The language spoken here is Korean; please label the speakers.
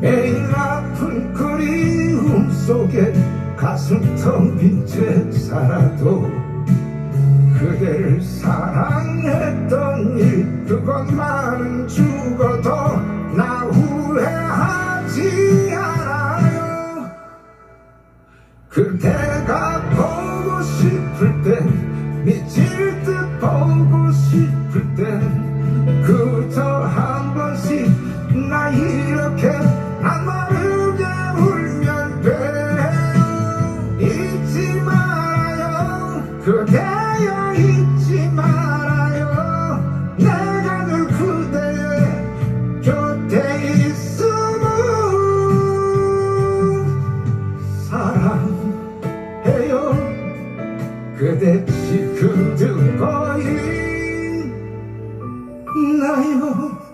Speaker 1: 매일 아픈 그리움 속에 가슴 텅 빈 채 살아도 그대를 사랑했던 일 그것만은 죽어도 나 후회하지 않아요. 그대가 보고 싶을 때 미칠 듯 보고 싶을 때 그대여 잊지 말아요. 내가 늘 그대 곁에 있음을 사랑해요. 그대 지금 듣고 있나요.